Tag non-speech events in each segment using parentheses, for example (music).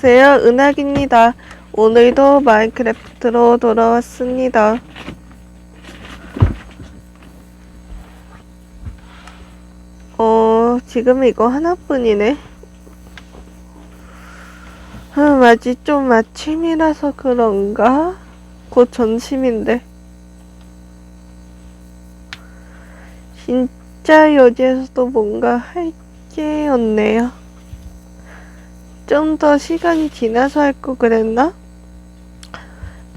안녕하세요. 은학입니다. 오늘도 마인크래프트로 돌아왔습니다. 어 지금 이거 하나뿐이네. 음, 아직 좀 아침이라서 그런가? 곧 점심인데. 진짜 여기에서도 뭔가 할 게 없네요 좀 더 시간이 지나서 할 거 그랬나?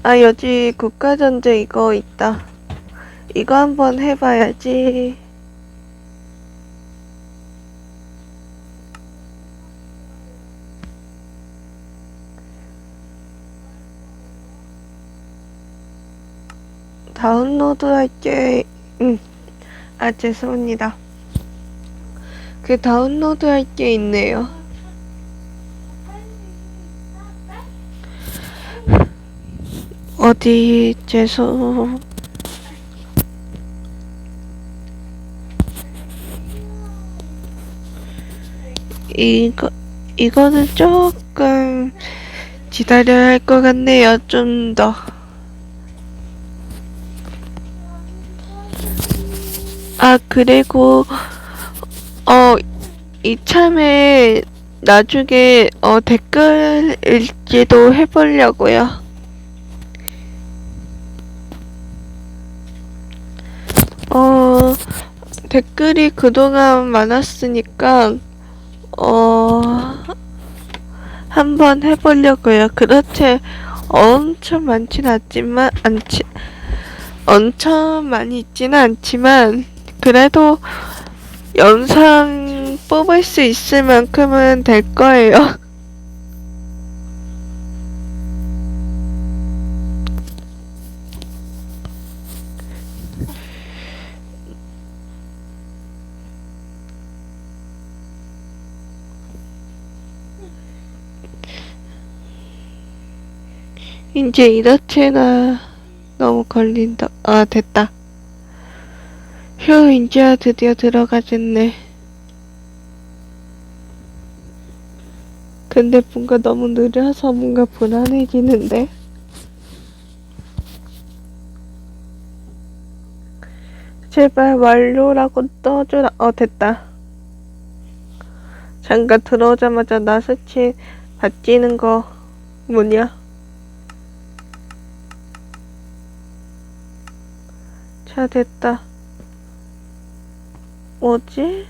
아, 여기 국가전제 이거 있다. 이거 한번 해봐야지. 다운로드 할게, 응. 아, 죄송합니다. 그 다운로드 할 게 있네요. 어디 죄송 이거 이거는 조금 기다려야 할 것 같네요 좀 더. 아 그리고 어 이참에 나중에 어 댓글 읽기도 해 보려고요. 어, 댓글이 그동안 많았으니까, 어, 한번 해보려고요. 그렇지, 엄청 많진 않지만, 않지, 엄청 많이 있지는 않지만, 그래도 영상 뽑을 수 있을 만큼은 될 거예요. (laughs) 이제 이렇게나 너무 걸린다. 아, 됐다. 휴, 이제야 드디어 들어가겠네. 근데 뭔가 너무 느려서 뭔가 불안해지는데? 제발 완료라고 떠주라. 어, 됐다. 잠깐 들어오자마자 나 스킨 바뀌는 거 뭐냐? 자, 됐다. 뭐지?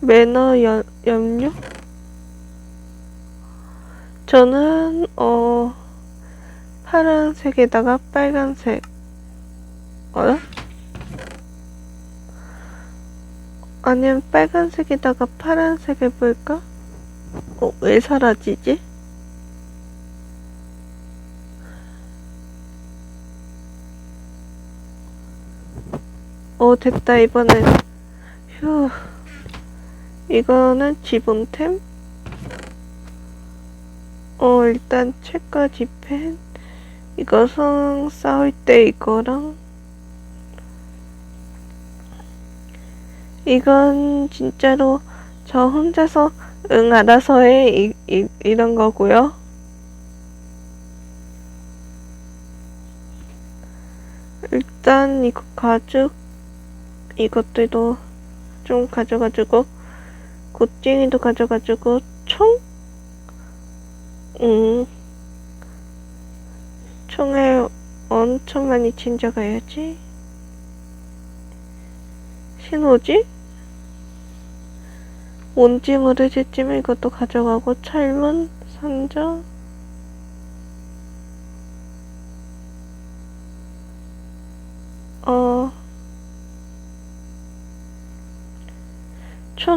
매너 연, 염료? 저는, 어, 파란색에다가 빨간색. 어? 아니면 빨간색에다가 파란색 해볼까? 어, 왜 사라지지? 어, 됐다, 이번엔. 휴. 이거는 기본템? 어, 일단 책과 지펜. 이것은 싸울 때 이거랑. 이건 진짜로 저 혼자서 응 알아서 해 이, 이, 이런 거고요. 일단 이거 가죽 이것들도 좀 가져가지고 굿쟁이도 가져가지고 총? 음 총을 엄청 많이 챙겨가야지 신호지? 뭔지 모르겠지만 이것도 가져가고 철문 산정 어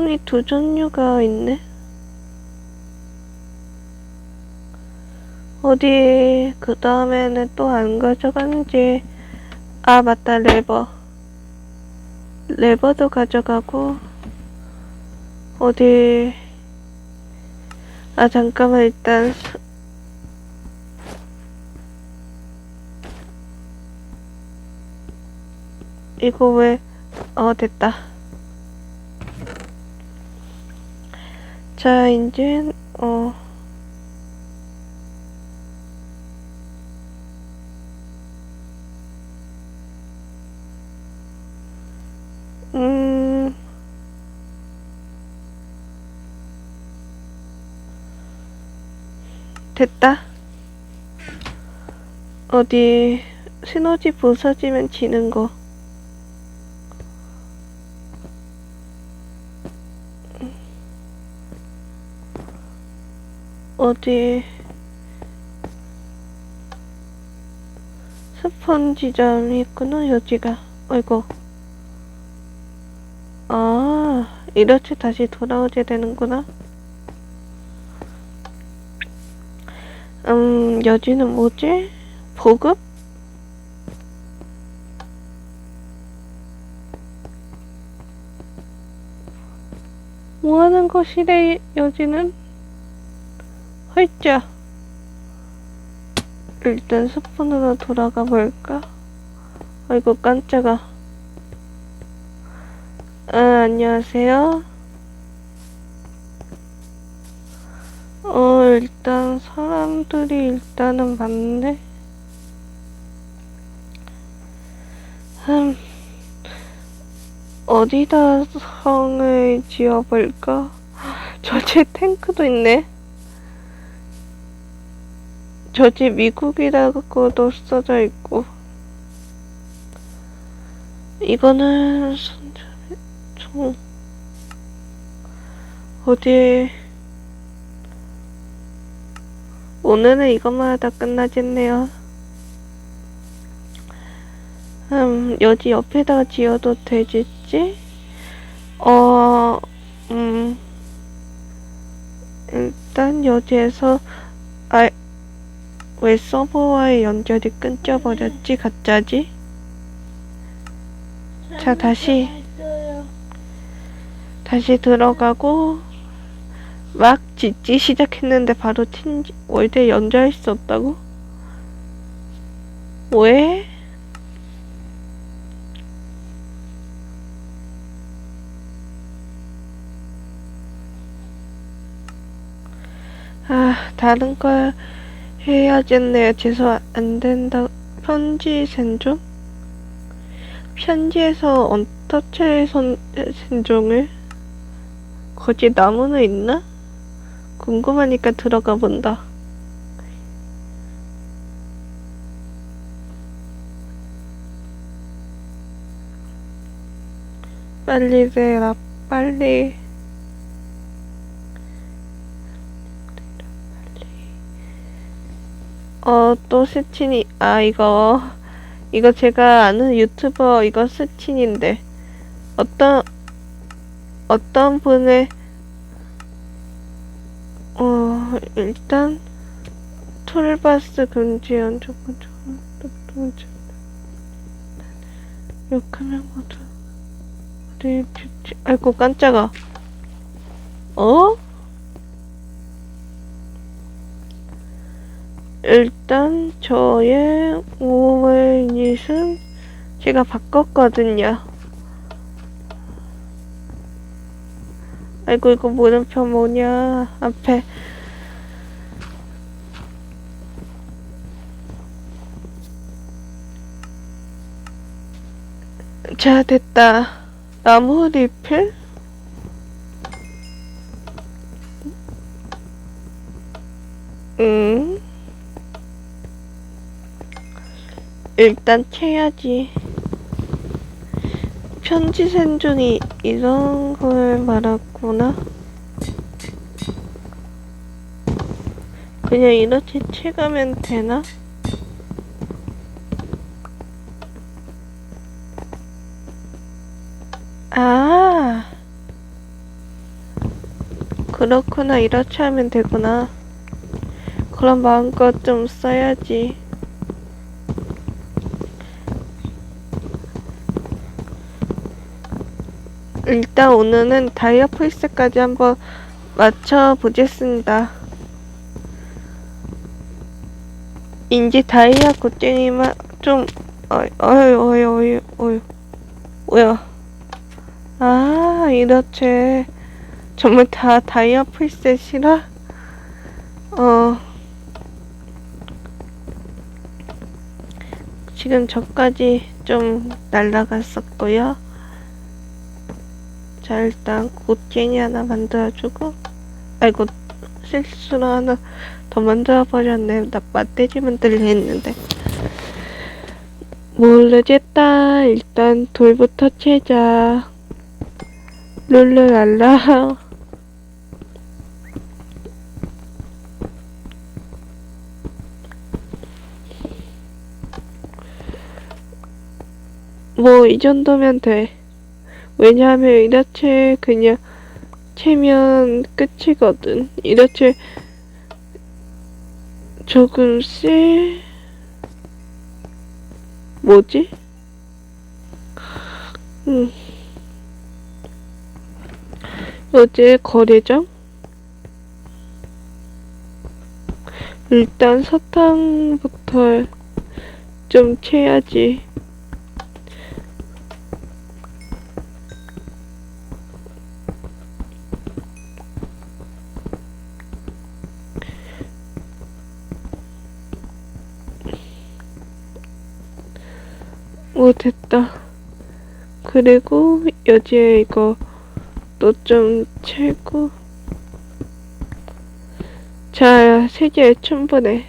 총이 두 종류가 있네. 어디 그 다음에는 또 안 가져가는지. 아 맞다 레버. 레버도 가져가고. 어디. 아 잠깐만 일단. 수- 이거 왜 어 됐다 자, 이제, 어, 음. 됐다. 어디, 시너지 부서지면 지는 거. 어디 스펀지점이 있구나 여기가. 아이고. 아 이렇게 다시 돌아오게 되는구나. 음 여기는 뭐지? 보급? 뭐 하는 것이래, 여기는? 헐짜. 일단 스폰으로 돌아가 볼까? 아이고, 깜짝아. 아, 안녕하세요. 어, 일단 사람들이 일단은 많네. 음, 어디다 성을 지어볼까? (laughs) 저집 탱크도 있네. 저집 미국이라고도 써져 있고. 이거는 총 어디 오늘은 이것만 하다 끝나겠네요. 음, 여기 옆에다가 지어도 되겠지? 어, 음, 일단 여기에서, 아, 왜 서버와의 연결이 끊겨버렸지, 갑자기? 자, 다시, 다시 들어가고, 막 짓기 시작했는데 바로 틴, 월드 연결할 수 없다고? 왜? 아, 다른 걸 해야겠네요. 죄송, 안 된다. 편지 생종? 편지에서 어떻게 선, 생종을? 거기 나무는 있나? 궁금하니까 들어가 본다. 빨리 대라, 빨리. 어, 또 스친이, 아, 이거, 이거 제가 아는 유튜버, 이거 스친인데, 어떤, 어떤 분의, 어, 일단, 툴바스 금지연, 조금, 조금, 조금, 욕하면 모두, 뷰티- 아이고, 깜짝아. 어? 일단 저의 오월닛은 제가 바꿨거든요. 아이고 이거 물음표 뭐냐 앞에. 자 됐다. 나무 리필. 음 일단 캐야지. 편지 생존이 이런 걸 말았구나. 그냥 이렇게 채가면 되나? 아, 그렇구나. 이렇게 하면 되구나. 그럼 마음껏 좀 써야지. 일단 오늘은 다이아 플스까지 한번 맞춰 보겠습니다. 인지 다이아 고쟁이만 좀 어이 어이 어이 어이 어이 뭐야? 아 이렇게 정말 다 다이아 풀셋이라 어 지금 저까지 좀 날라갔었고요. 자 일단 곡쟁이 하나 만들어주고 아이고 실수로 하나 더 만들어버렸네. 나 맛돼지 만들려 했는데. 모르겠다. 일단 돌부터 채자. 룰루랄라. 뭐 이 정도면 돼 왜냐하면 이렇게 그냥 채면 끝이거든. 이렇게 조금씩 뭐지? 음. 어제 거래장? 일단 사탕부터 좀 채야지. 오 됐다. 그리고 여기에 이거 또 좀 채고. 자 세개 충분해.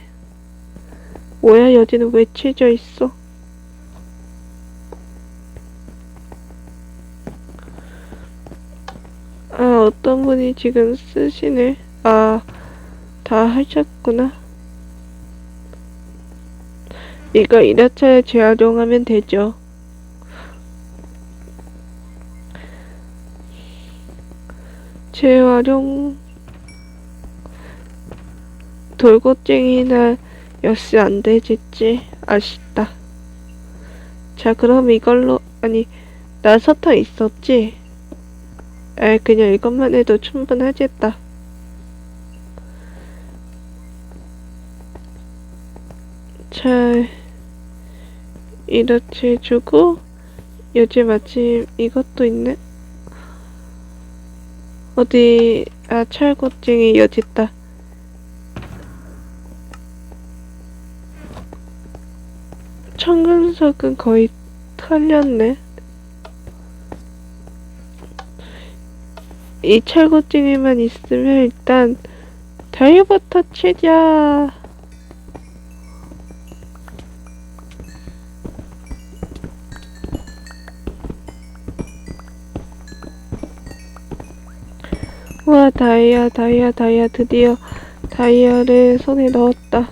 뭐야 여기는 왜 채져 있어? 아 어떤 분이 지금 쓰시네? 아 다 하셨구나 이거 이렇게 재활용하면 되죠. 재활용 돌고쟁이나 역시 안 되겠지. 아쉽다. 자, 그럼 이걸로 아니 나 서탕 있었지? 에 그냥 이것만 해도 충분하겠다. 자, 이렇게 해주고 요즘 마침 이것도 있네. 어디 아 철곡쟁이 여기 있다. 청근석은 거의 털렸네. 이 철곡쟁이만 있으면 일단 다이부터 치자. 와 다이아 다이아 다이아 드디어 다이아를 손에 넣었다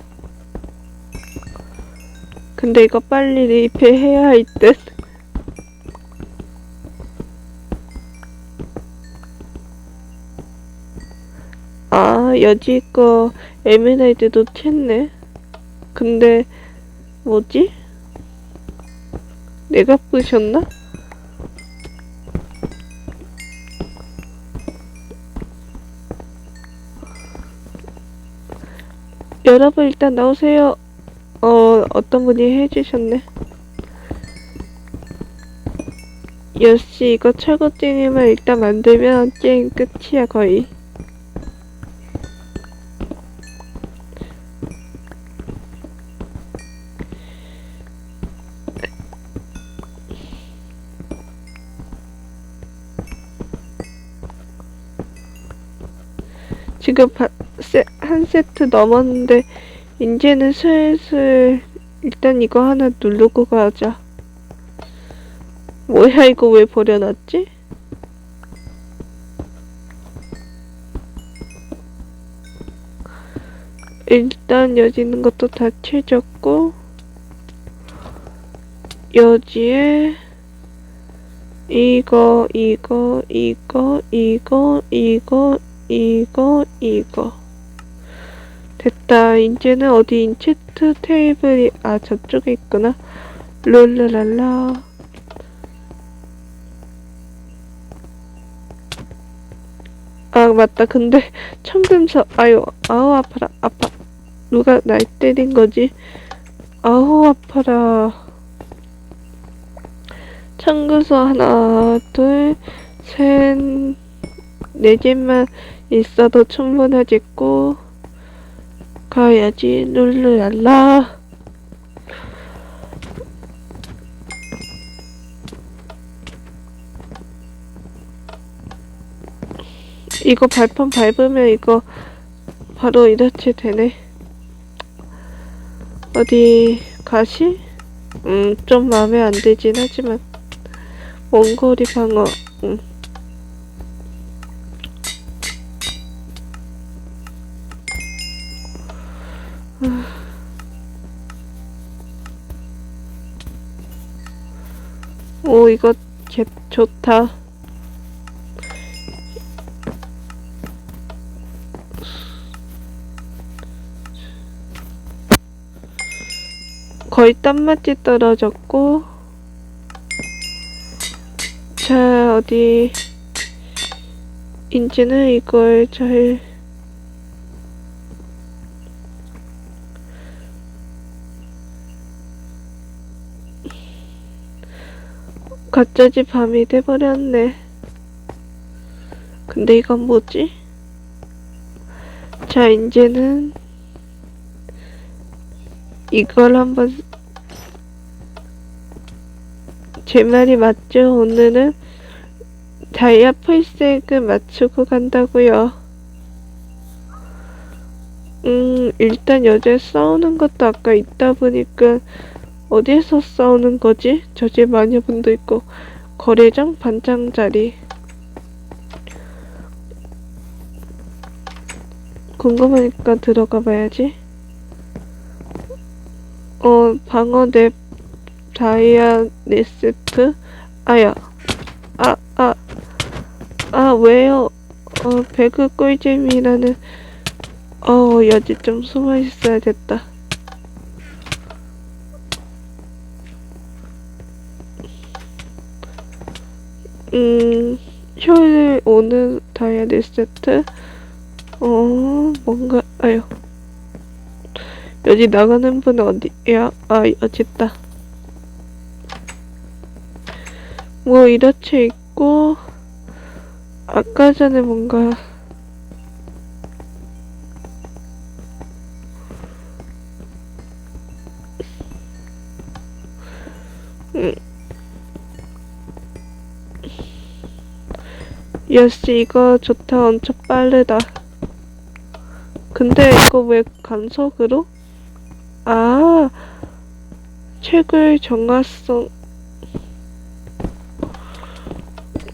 근데 이거 빨리 리필해야 할 듯 아, 여지 거 에메랄드도 챘네. 근데 뭐지? 내가 부셨나? 여러분 일단 나오세요. 어 어떤 분이 해주셨네. 역시 이거 철거쟁이만 일단 만들면 게임 끝이야 거의. 지금 바, 세트 넘었는데 이제는 슬슬 일단 이거 하나 누르고 가자. 뭐야 이거 왜 버려놨지? 일단 여기 있는 것도 다 채졌고 여기에 이거 이거 이거 이거 이거 이거 이거 됐다. 이제는 어디 인체트 테이블이 아 저쪽에 있구나. 룰루랄라. 아 맞다. 근데 (laughs) 청금석 아유 아우 아파라. 아파. 누가 날 때린 거지? 아우 아파라. 청금석 하나 둘 셋 네 개만 있어도 충분하겠고 가야지 룰루랄라 이거 발판 밟으면 이거 바로 이렇게 되네. 어디 가시? 음, 좀 마음에 안 들진 하지만 몽골이 방어. 오, 이거 개 좋다. 거의 땀맛이 떨어졌고 자 어디 이제는 이걸 잘 갑자기 밤이 돼버렸네 근데 이건 뭐지? 자 이제는 이걸 한번 제 말이 맞죠? 오늘은 다이아 풀색을 맞추고 간다고요. 음, 일단 여자 싸우는 것도 아까 있다 보니까 어디에서 싸우는 거지? 저 집 마녀분도 있고 거래장 반장 자리. 궁금하니까 들어가 봐야지. 어, 방어 랩 다이아 네스트 아야 아 아 아 왜요 어 배그 꿀잼이라는 어 여지 좀 숨어 있어야겠다 음 효율 오는 다이아 네스트 어 뭔가 아유 여기 나가는 분은 어디야? 아, 어딨다. 뭐, 이렇게 있고, 아까 전에 뭔가, 음. 역시 이거 좋다. 엄청 빠르다. 근데 이거 왜 간석으로? 아, 책을 정화성.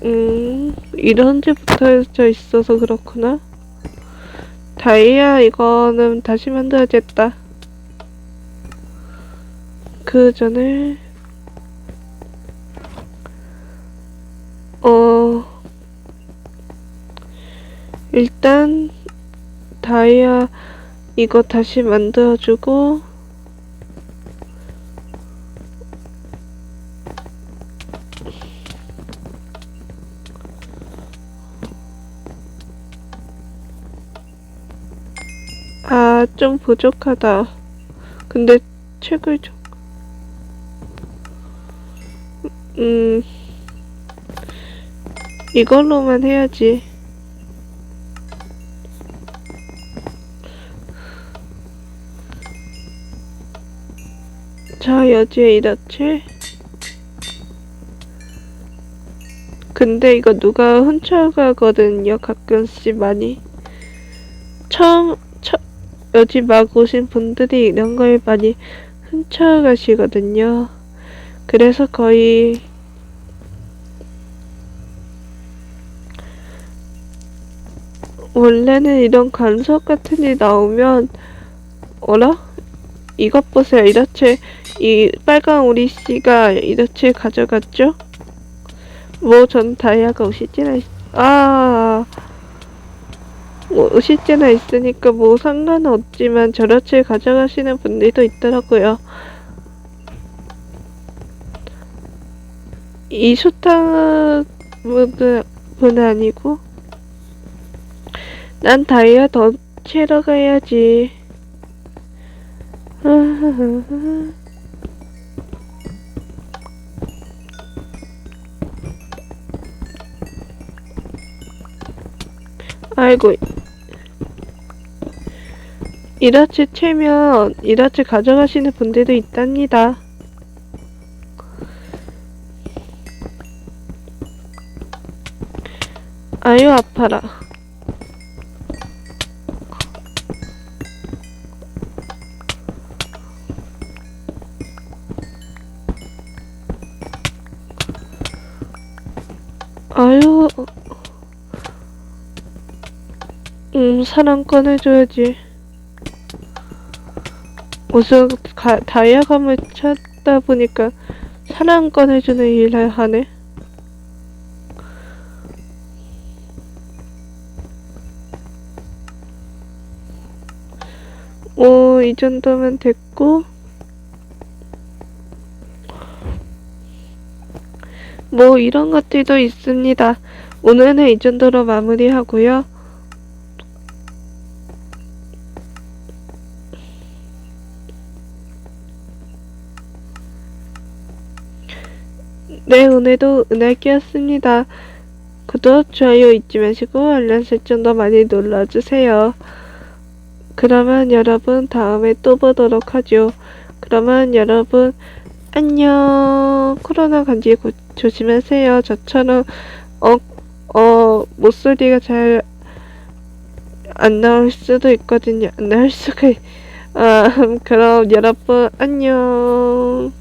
음, 이런 데 붙어져 있어서 그렇구나. 다이아, 이거는 다시 만들어야겠다. 그 전에, 어, 일단, 다이아, 이거 다시 만들어주고, 아, 좀 부족하다. 근데 책을 좀, 음, 이걸로만 해야지. 자, 여지에 이렇지? 근데 이거 누가 훔쳐가거든요, 가끔씩 많이. 처음, 처, 여기 막 오신 분들이 이런 걸 많이 훔쳐가시거든요. 그래서 거의 원래는 이런 간석 같은 일 나오면 어라? 이것 보세요. 이렇게 이 빨간 오리 씨가 이렇게 가져갔죠? 뭐 전 다이아가 오시지나 있... 아... 뭐 오시지나 있으니까 뭐 상관은 없지만 저렇게 가져가시는 분들도 있더라고요. 이 수타 분은 분은 아니고 난 다이아 더 채러 가야지. (laughs) 아이고 이라치 채면 이라치 가져가시는 분들도 있답니다. 아유 아파라. 음, 사람 꺼내줘야지. 무슨 가, 다이아감을 찾다 보니까 사람 꺼내주는 일을 하네. 오, 이 정도면 됐고. 뭐 이런 것들도 있습니다. 오늘은 이 정도로 마무리하고요. 네, 오늘도 은하기였습니다. 구독, 좋아요 잊지 마시고 알람 설정도 많이 눌러주세요. 그러면 여러분 다음에 또 보도록 하죠. 그러면 여러분 안녕. 코로나 감기 고- 조심하세요. 저처럼 어, 어, 목소리가 잘 안 나올 수도 있거든요. 안 나올 수가, 있- 아, (laughs) 그럼 여러분 안녕.